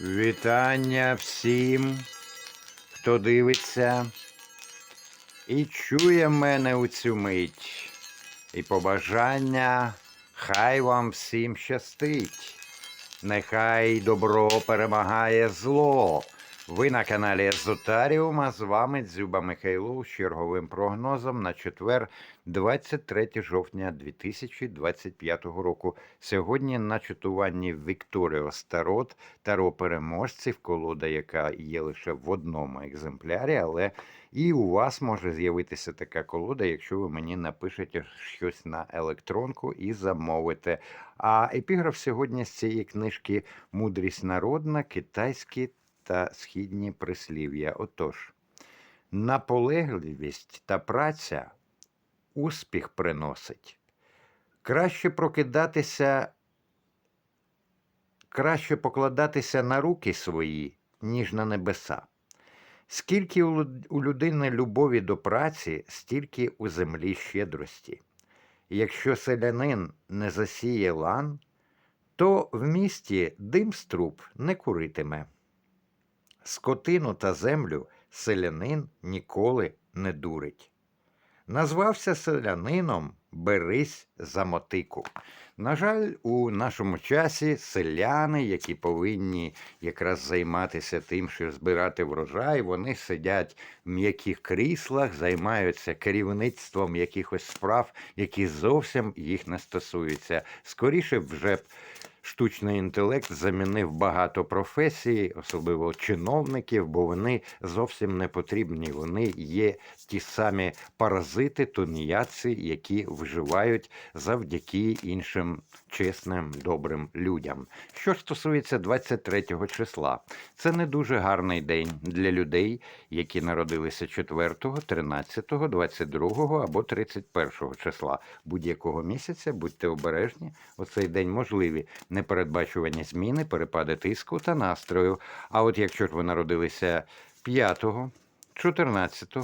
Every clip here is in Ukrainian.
Вітання всім, хто дивиться і чує мене у цю мить. І побажання хай вам всім щастить. Нехай добро перемагає зло. Ви на каналі Езотаріум, а з вами Дзюба Михайлов з черговим прогнозом на четвер, 23 жовтня 2025 року. Сьогодні на читуванні Вікторіо Старот, Таро переможців, колода, яка є лише в одному екземплярі, але і у вас може з'явитися така колода, якщо ви мені напишете щось на електронку і замовите. А епіграф сьогодні з цієї книжки Мудрість народна, китайські та східні прислів'я. Отож, наполегливість та праця успіх приносить. Краще прокидатися, краще покладатися на руки свої, ніж на небеса. Скільки у людини любові до праці, стільки у землі щедрості. Якщо селянин не засіє лан, то в місті дим з труб не куритиме. Скотину та землю селянин ніколи не дурить. Назвався селянином Берись за мотику. На жаль, у нашому часі селяни, які повинні якраз займатися тим, що збирати врожай, вони сидять в м'яких кріслах, займаються керівництвом якихось справ, які зовсім їх не стосуються. Скоріше вже б штучний інтелект замінив багато професій, особливо чиновників, бо вони зовсім не потрібні. Вони є ті самі паразити, тунеядці, які виживають завдяки іншим чесним, добрим людям. Що стосується 23 числа, це не дуже гарний день для людей, які народилися 4, 13, 22 або 31 числа будь-якого місяця. Будьте обережні, у цей день можливі непередбачувані зміни, перепади тиску та настрою. А от якщо ж ви народилися 5, 14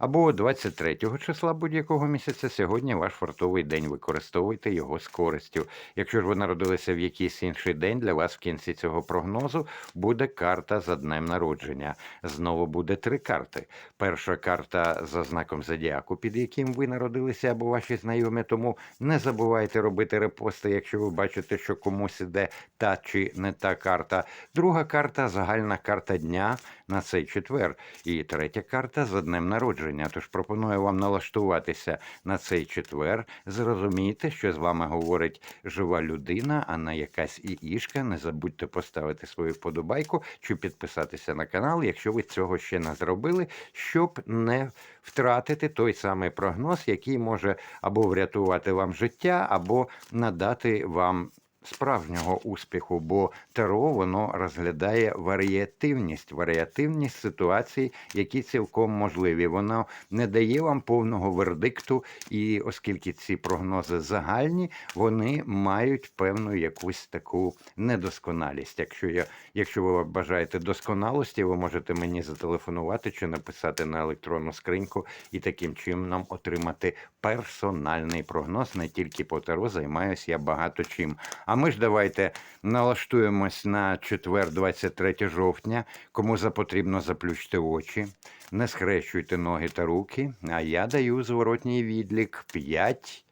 або 23 числа будь-якого місяця, сьогодні ваш фартовий день. Використовуйте його з користю. Якщо ж ви народилися в якийсь інший день, для вас в кінці цього прогнозу буде карта за днем народження. Знову буде три карти. Перша карта за знаком зодіаку, під яким ви народилися, або ваші знайомі. Тому не забувайте робити репости, якщо ви бачите, що комусь іде та чи не та карта. Друга карта загальна карта дня на цей четвер. І третя карта за днем народження. Тож пропоную вам налаштуватися на цей четвер. Зрозумійте, що з вами говорить жива людина, а не якась іішка. Не забудьте поставити свою вподобайку чи підписатися на канал, якщо ви цього ще не зробили, щоб не втратити той самий прогноз, який може або врятувати вам життя, або надати вам справжнього успіху, бо таро воно розглядає варіативність, варіативність ситуацій, які цілком можливі. Воно не дає вам повного вердикту, і оскільки ці прогнози загальні, вони мають певну якусь таку недосконалість. Якщо я, якщо ви бажаєте досконалості, ви можете мені зателефонувати чи написати на електронну скриньку і таким чином отримати персональний прогноз. Не тільки по таро займаюся я багато чим. А ми ж давайте налаштуємось на четвер, 23 жовтня. Кому запотрібно потрібно заплющте очі, не схрещуйте ноги та руки. А я даю зворотній відлік 5,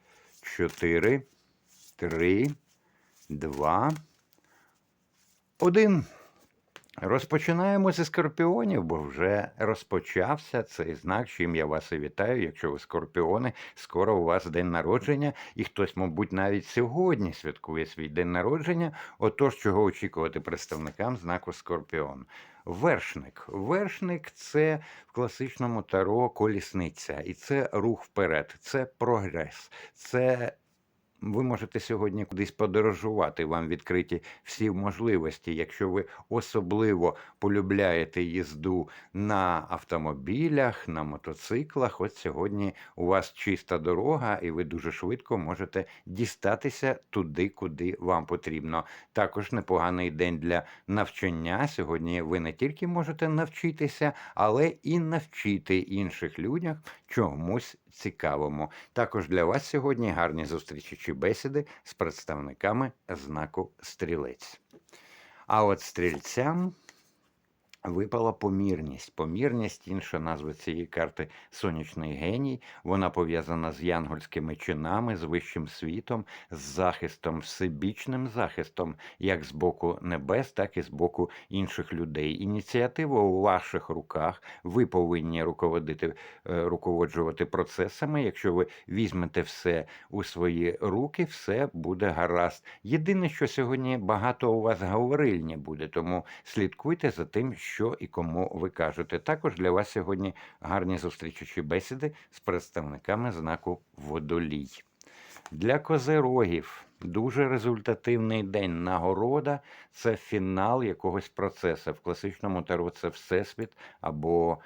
4, 3, 2, 1. Розпочинаємо зі скорпіонів, бо вже розпочався цей знак, чим я вас і вітаю. Якщо ви скорпіони, скоро у вас день народження, і хтось, мабуть, навіть сьогодні святкує свій день народження. Отож, чого очікувати представникам знаку Скорпіон. Вершник. Вершник це в класичному таро колісниця, і це рух вперед, це прогрес, це ви можете сьогодні кудись подорожувати, вам відкриті всі можливості. Якщо ви особливо полюбляєте їзду на автомобілях, на мотоциклах, от сьогодні у вас чиста дорога, і ви дуже швидко можете дістатися туди, куди вам потрібно. Також непоганий день для навчання. Сьогодні ви не тільки можете навчитися, але і навчити інших людях чомусь цікавому. Також для вас сьогодні гарні зустрічі чи бесіди з представниками знаку стрілець. А от стрільцям випала помірність. Помірність, інша назва цієї карти сонячний геній. Вона пов'язана з янгольськими чинами, з вищим світом, з захистом, всебічним захистом, як з боку небес, так і з боку інших людей. Ініціатива у ваших руках. Ви повинні руководити, е, руководжувати процесами. Якщо ви візьмете все у свої руки, все буде гаразд. Єдине, що сьогодні багато у вас говорильні буде, тому слідкуйте за тим, що і кому ви кажете. Також для вас сьогодні гарні зустрічучі бесіди з представниками знаку Водолій. Для козерогів дуже результативний день. Нагорода це фінал якогось процесу. В класичному таро це Всесвіт або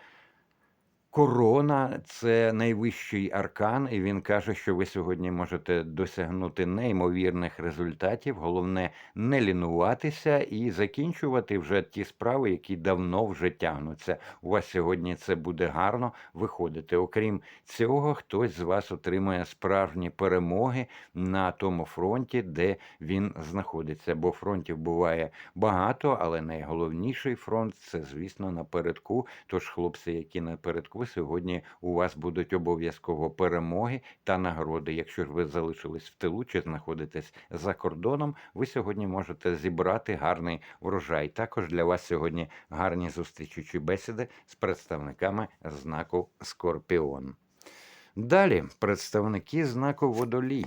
Корона це найвищий аркан, і він каже, що ви сьогодні можете досягнути неймовірних результатів. Головне не лінуватися і закінчувати вже ті справи, які давно вже тягнуться. У вас сьогодні це буде гарно виходити. Окрім цього, хтось з вас отримає справжні перемоги на тому фронті, де він знаходиться. Бо фронтів буває багато, але найголовніший фронт це, звісно, напередку. Тож хлопці, які напередку сьогодні у вас будуть обов'язково перемоги та нагороди. Якщо ж ви залишились в тилу чи знаходитесь за кордоном, ви сьогодні можете зібрати гарний врожай. Також для вас сьогодні гарні зустрічучі бесіди з представниками знаку Скорпіон. Далі представники знаку Водолій.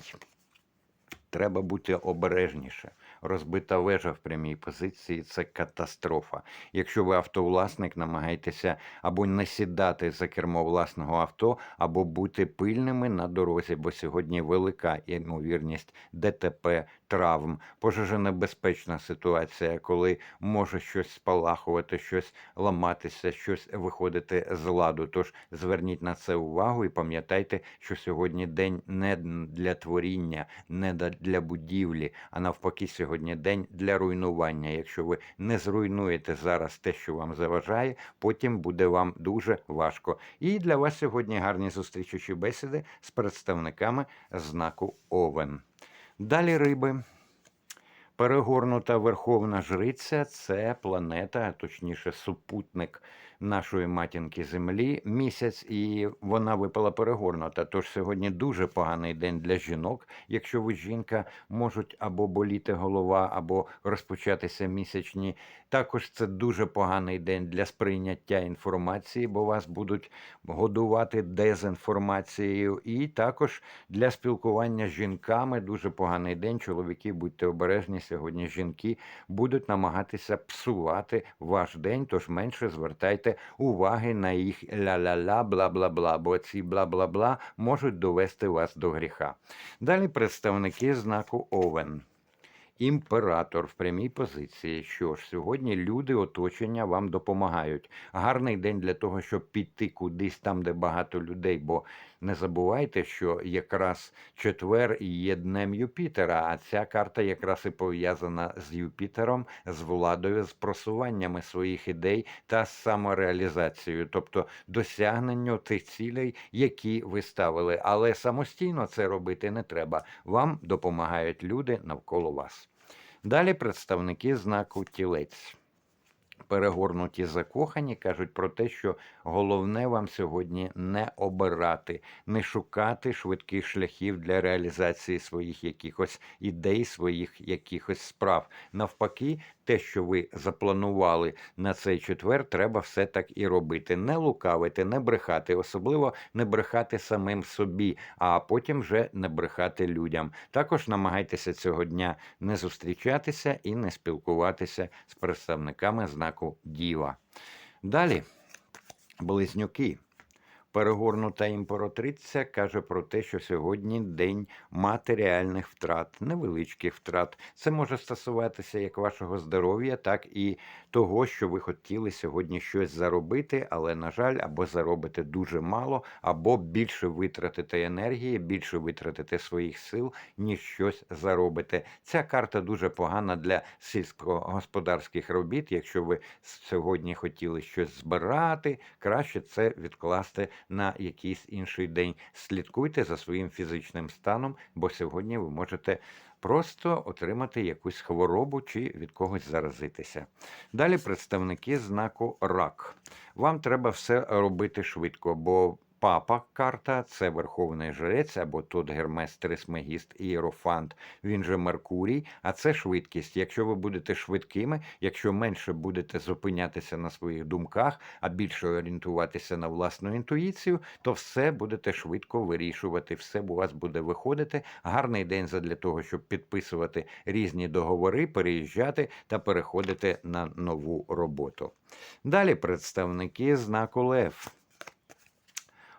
Треба бути обережніше. Розбита вежа в прямій позиції це катастрофа. Якщо ви автовласник, намагайтеся або не сідати за кермо власного авто, або бути пильними на дорозі, бо сьогодні велика ймовірність ДТП, травм, пожежонебезпечна ситуація, коли може щось спалахувати, щось ламатися, щось виходити з ладу. Тож зверніть на це увагу і пам'ятайте, що сьогодні день не для творіння, не для будівлі, а навпаки, сьогодні день для руйнування. Якщо ви не зруйнуєте зараз те, що вам заважає, потім буде вам дуже важко. І для вас сьогодні гарні зустрічучі бесіди з представниками знаку Овен. Далі риби. Перегорнута Верховна Жриця це планета, точніше, супутник нашої матінки Землі місяць, і вона випала перегорнута. Тож сьогодні дуже поганий день для жінок. Якщо ви жінка, можуть або боліти голова, або розпочатися місячні. Також це дуже поганий день для сприйняття інформації, бо вас будуть годувати дезінформацією. І також для спілкування з жінками дуже поганий день. Чоловіки, будьте обережні. Сьогодні жінки будуть намагатися псувати ваш день, тож менше звертайте уваги на їх ля-ля-ля, бла-бла-бла, бо ці бла-бла-бла можуть довести вас до гріха. Далі представники знаку Овен. Імператор в прямій позиції. Що ж, сьогодні люди оточення вам допомагають. Гарний день для того, щоб піти кудись там, де багато людей. Бо не забувайте, що якраз четвер є днем Юпітера, а ця карта якраз і пов'язана з Юпітером, з владою, з просуваннями своїх ідей та з самореалізацією, тобто досягненню тих цілей, які ви ставили. Але самостійно це робити не треба. Вам допомагають люди навколо вас. Далі представники знаку тілець. Перегорнуті закохані кажуть про те, що головне вам сьогодні не обирати, не шукати швидких шляхів для реалізації своїх якихось ідей, своїх якихось справ. Навпаки, те, що ви запланували на цей четвер, треба все так і робити. Не лукавити, не брехати, особливо не брехати самим собі, а потім вже не брехати людям. Також намагайтеся цього дня не зустрічатися і не спілкуватися з представниками знаку Діва. Далі, близнюки. Перегорнута імператриця каже про те, що сьогодні день матеріальних втрат, невеличких втрат. Це може стосуватися як вашого здоров'я, так і того, що ви хотіли сьогодні щось заробити, але, на жаль, або заробите дуже мало, або більше витратите енергії, більше витратите своїх сил, ніж щось заробите. Ця карта дуже погана для сільськогосподарських робіт. Якщо ви сьогодні хотіли щось збирати, краще це відкласти на якийсь інший день. Слідкуйте за своїм фізичним станом, бо сьогодні ви можете просто отримати якусь хворобу чи від когось заразитися. Далі представники знаку рак. Вам треба все робити швидко, бо папа карта це верховний жрець або тут Гермес Трисмегіст Ієрофант, він же Меркурій, а це швидкість. Якщо ви будете швидкими, якщо менше будете зупинятися на своїх думках, а більше орієнтуватися на власну інтуїцію, то все будете швидко вирішувати, все у вас буде виходити. Гарний день задля того, щоб підписувати різні договори, переїжджати та переходити на нову роботу. Далі представники знаку Лев.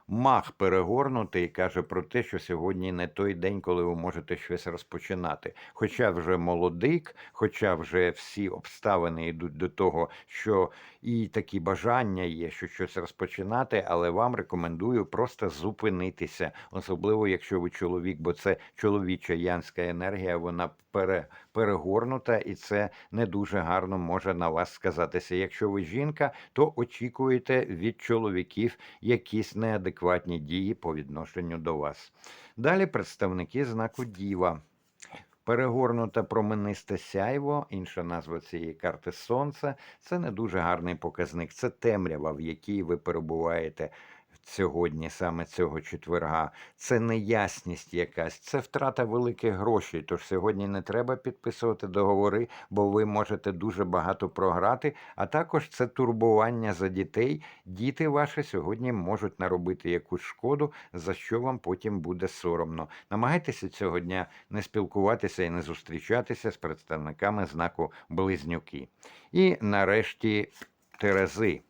Мах перегорнутий каже про те, що сьогодні не той день, коли ви можете щось розпочинати. Хоча вже молодик, хоча вже всі обставини йдуть до того, що і такі бажання є, що щось розпочинати, але вам рекомендую просто зупинитися, особливо якщо ви чоловік, бо це чоловіча янська енергія, вона пере, перегорнута, і це не дуже гарно може на вас сказатися. Якщо ви жінка, то очікуєте від чоловіків якісь неадекватні дії по відношенню до вас. Далі представники знаку Діва. Перегорнуте променисте сяйво, інша назва цієї карти сонце. Це не дуже гарний показник. Це темрява, в якій ви перебуваєте сьогодні, саме цього четверга. Це неясність якась, це втрата великих грошей. Тож сьогодні не треба підписувати договори, бо ви можете дуже багато програти. А також це турбування за дітей. Діти ваші сьогодні можуть наробити якусь шкоду, за що вам потім буде соромно. Намагайтеся цього дня не спілкуватися і не зустрічатися з представниками знаку Близнюки. І нарешті Терези.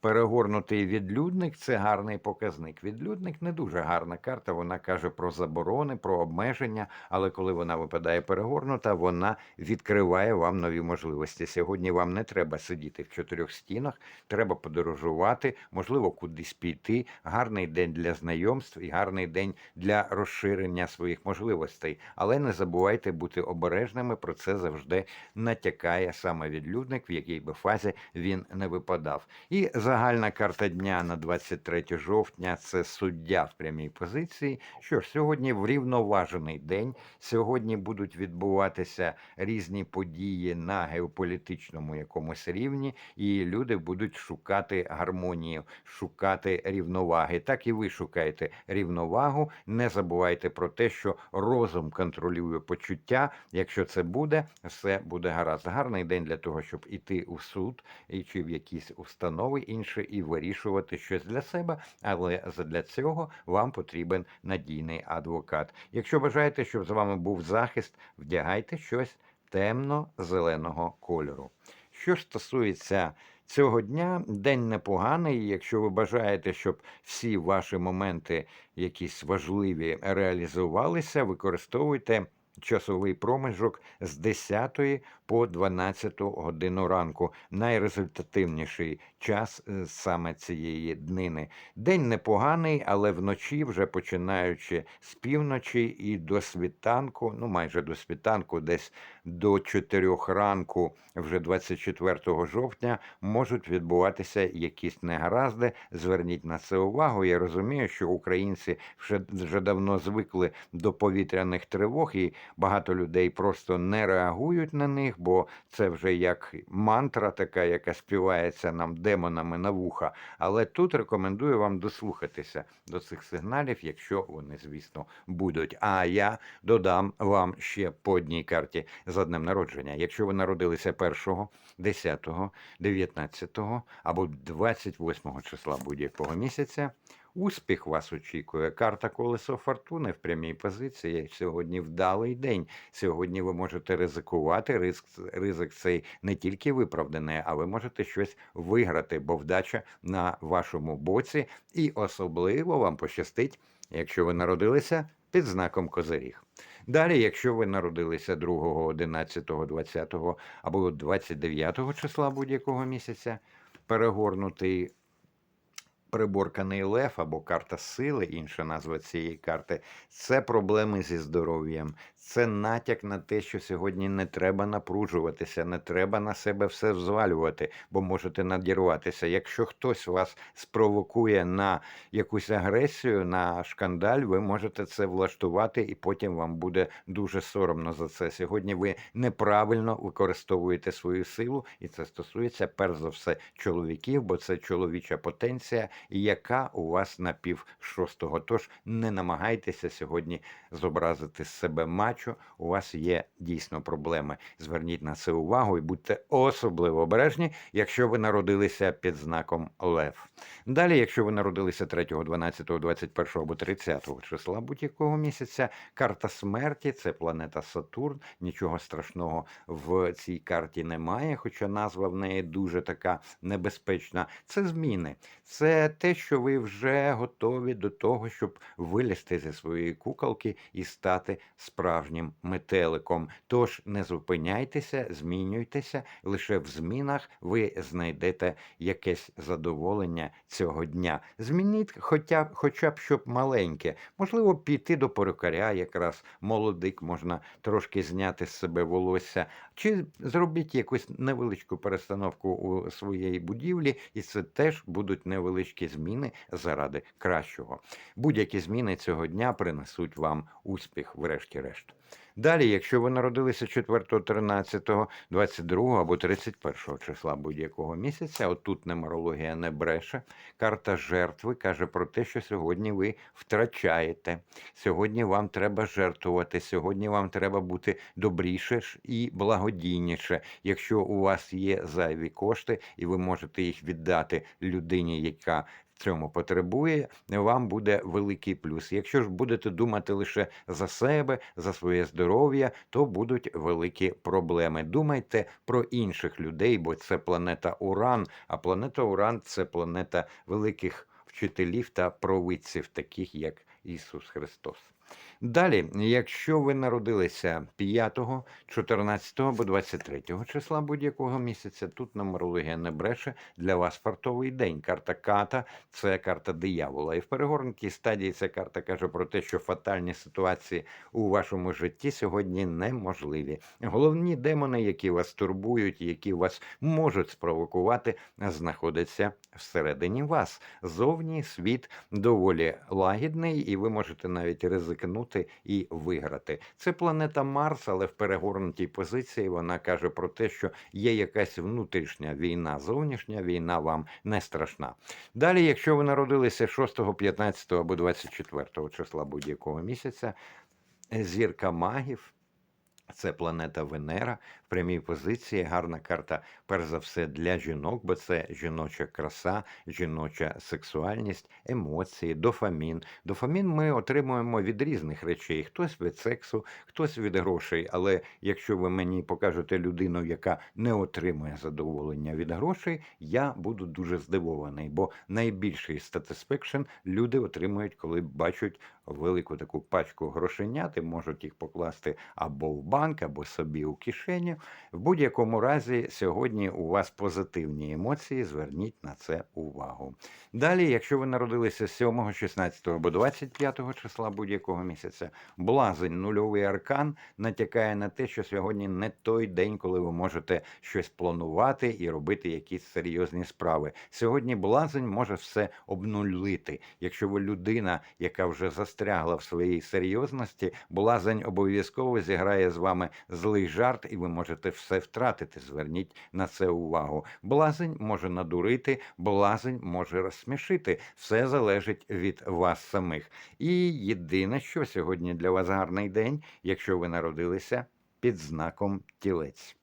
Перегорнутий відлюдник це гарний показник. Відлюдник не дуже гарна карта. Вона каже про заборони, про обмеження, але коли вона випадає перегорнута, вона відкриває вам нові можливості. Сьогодні вам не треба сидіти в чотирьох стінах, треба подорожувати, можливо, кудись піти. Гарний день для знайомств і гарний день для розширення своїх можливостей. Але не забувайте бути обережними. Про це завжди натякає саме відлюдник, в якій би фазі він не випадав. І загальна карта дня на 23 жовтня це суддя в прямій позиції. Що ж, сьогодні врівноважений день. Сьогодні будуть відбуватися різні події на геополітичному якомусь рівні, і люди будуть шукати гармонію, шукати рівноваги. Так і ви шукаєте рівновагу. Не забувайте про те, що розум контролює почуття. Якщо це буде, все буде гаразд. Гарний день для того, щоб іти у суд і чи в якісь установи інше і вирішувати щось для себе, але для цього вам потрібен надійний адвокат. Якщо бажаєте, щоб з вами був захист, вдягайте щось темно-зеленого кольору. Що ж стосується цього дня, день непоганий. Якщо ви бажаєте, щоб всі ваші моменти, якісь важливі, реалізувалися, використовуйте. Часовий проміжок з 10 по 12 годину ранку. Найрезультативніший час е, саме цієї днини. День непоганий, але вночі, вже починаючи з півночі і до світанку, ну майже до світанку, десь до 4 ранку, вже 24 жовтня, можуть відбуватися якісь негаразди. Зверніть на це увагу. Я розумію, що українці вже, вже давно звикли до повітряних тривог, і багато людей просто не реагують на них, бо це вже як мантра, така, яка співається нам демонами на вуха. Але тут рекомендую вам дослухатися до цих сигналів, якщо вони, звісно, будуть. А я додам вам ще по одній карті за днем народження. Якщо ви народилися 1, 10, 19 або 28 числа будь-якого місяця. Успіх вас очікує. Карта колесо фортуни в прямій позиції. Сьогодні вдалий день. Сьогодні ви можете ризикувати. Ризик, ризик цей не тільки виправданий, а ви можете щось виграти, бо вдача на вашому боці. І особливо вам пощастить, якщо ви народилися під знаком Козиріг. Далі, якщо ви народилися 2, 11, 20 або 29 числа будь-якого місяця, перегорнутий приборканий лев або карта сили, інша назва цієї карти, це проблеми зі здоров'ям, це натяк на те, що сьогодні не треба напружуватися, не треба на себе все взвалювати, бо можете надірватися. Якщо хтось вас спровокує на якусь агресію, на шкандаль, ви можете це влаштувати, і потім вам буде дуже соромно за це. Сьогодні ви неправильно використовуєте свою силу, і це стосується перш за все чоловіків, бо це чоловіча потенція, яка у вас на пів шостого. Тож не намагайтеся сьогодні зобразити з себе мачо. У вас є дійсно проблеми. Зверніть на це увагу і будьте особливо обережні, якщо ви народилися під знаком Лев. Далі, якщо ви народилися 3, 12, 21 або 30 числа будь-якого місяця, карта смерті це планета Сатурн. Нічого страшного в цій карті немає, хоча назва в неї дуже така небезпечна. Це зміни, це те, що ви вже готові до того, щоб вилізти зі своєї куколки і стати справжнім метеликом. Тож не зупиняйтеся, змінюйтеся. Лише в змінах ви знайдете якесь задоволення цього дня. Змініть хоча хоча б щоб маленьке. Можливо, піти до перукаря, якраз молодик, можна трошки зняти з себе волосся, чи зробіть якусь невеличку перестановку у своєї будівлі, і це теж будуть невеличкі зміни заради кращого. Будь-які зміни цього дня принесуть вам успіх, врешті-решт. Далі, якщо ви народилися 4, 13, 22 або 31 числа будь-якого місяця, отут нумерологія не бреше. Карта жертви каже про те, що сьогодні ви втрачаєте. Сьогодні вам треба жертвувати, сьогодні вам треба бути добріше і благодійніше. Якщо у вас є зайві кошти, і ви можете їх віддати людині, яка цьому потребує, вам буде великий плюс. Якщо ж будете думати лише за себе, за своє здоров'я, то будуть великі проблеми. Думайте про інших людей, бо це планета Уран, а планета Уран це планета великих вчителів та провидців, таких як Ісус Христос. Далі, якщо ви народилися 5, 14 або 23 числа будь-якого місяця, тут нумерологія не бреше для вас фартовий день. Карта ката це карта диявола. І в перегорнутій стадії ця карта каже про те, що фатальні ситуації у вашому житті сьогодні неможливі. Головні демони, які вас турбують, які вас можуть спровокувати, знаходяться всередині вас. Зовні світ доволі лагідний, і ви можете навіть ризикнути і виграти. Це планета Марс, але в перегорнутій позиції вона каже про те, що є якась внутрішня війна, зовнішня війна вам не страшна. Далі, якщо ви народилися 6, 15 або 24 числа будь-якого місяця, зірка магів. Це планета Венера прямій позиції. Гарна карта, перш за все, для жінок, бо це жіноча краса, жіноча сексуальність, емоції, дофамін. Дофамін ми отримуємо від різних речей: хтось від сексу, хтось від грошей. Але якщо ви мені покажете людину, яка не отримує задоволення від грошей, я буду дуже здивований, бо найбільший статисфекшн люди отримують, коли бачать велику таку пачку грошенят і можуть їх покласти або в банк, або собі у кишеню. В будь-якому разі, сьогодні у вас позитивні емоції, зверніть на це увагу. Далі, якщо ви народилися 7, 16 або 25 числа будь-якого місяця, блазень, нульовий аркан натякає на те, що сьогодні не той день, коли ви можете щось планувати і робити якісь серйозні справи. Сьогодні блазень може все обнулити. Якщо ви людина, яка вже застрягла в своїй серйозності, блазень обов'язково зіграє з вами злий жарт, і ви можете все втратити. Зверніть на це увагу. Блазень може надурити, блазень може розсмішити. Все залежить від вас самих. І єдине, що сьогодні для вас гарний день, якщо ви народилися під знаком тілець.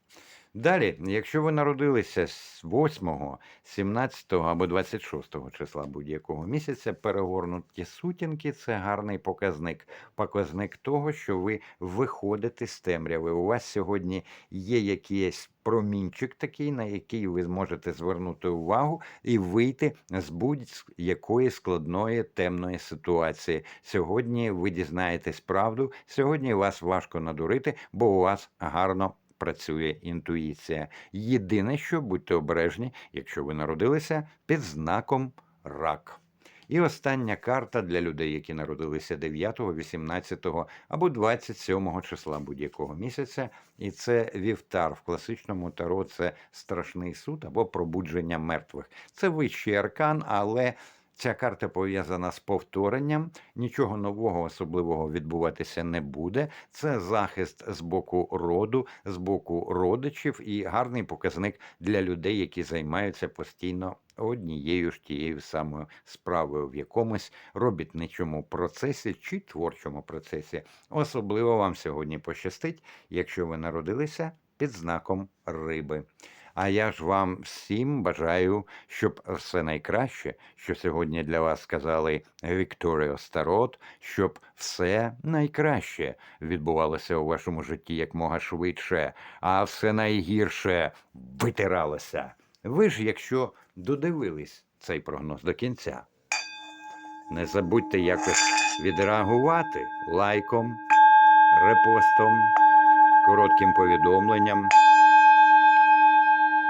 Далі, якщо ви народилися з 8, 17 або 26 числа будь-якого місяця, перегорнуті сутінки це гарний показник. Показник того, що ви виходите з темряви. У вас сьогодні є якийсь промінчик такий, на який ви зможете звернути увагу і вийти з будь-якої складної темної ситуації. Сьогодні ви дізнаєтесь правду. Сьогодні вас важко надурити, бо у вас гарно працює інтуїція. Єдине, що будьте обережні, якщо ви народилися під знаком рак. І остання карта для людей, які народилися 9, 18 або 27 числа будь-якого місяця. І це вівтар в класичному таро це страшний суд або пробудження мертвих. Це вищий аркан, але ця карта пов'язана з повторенням. Нічого нового особливого відбуватися не буде. Це захист з боку роду, з боку родичів і гарний показник для людей, які займаються постійно однією ж тією самою справою в якомусь робітничому процесі чи творчому процесі. Особливо вам сьогодні пощастить, якщо ви народилися під знаком риби. А я ж вам всім бажаю, щоб все найкраще, що сьогодні для вас сказали Вікторіо Старот, щоб все найкраще відбувалося у вашому житті якмога швидше, а все найгірше витиралося. Ви ж, якщо додивились цей прогноз до кінця, не забудьте якось відреагувати лайком, репостом, коротким повідомленням.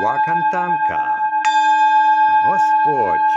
Вакантанка. Господь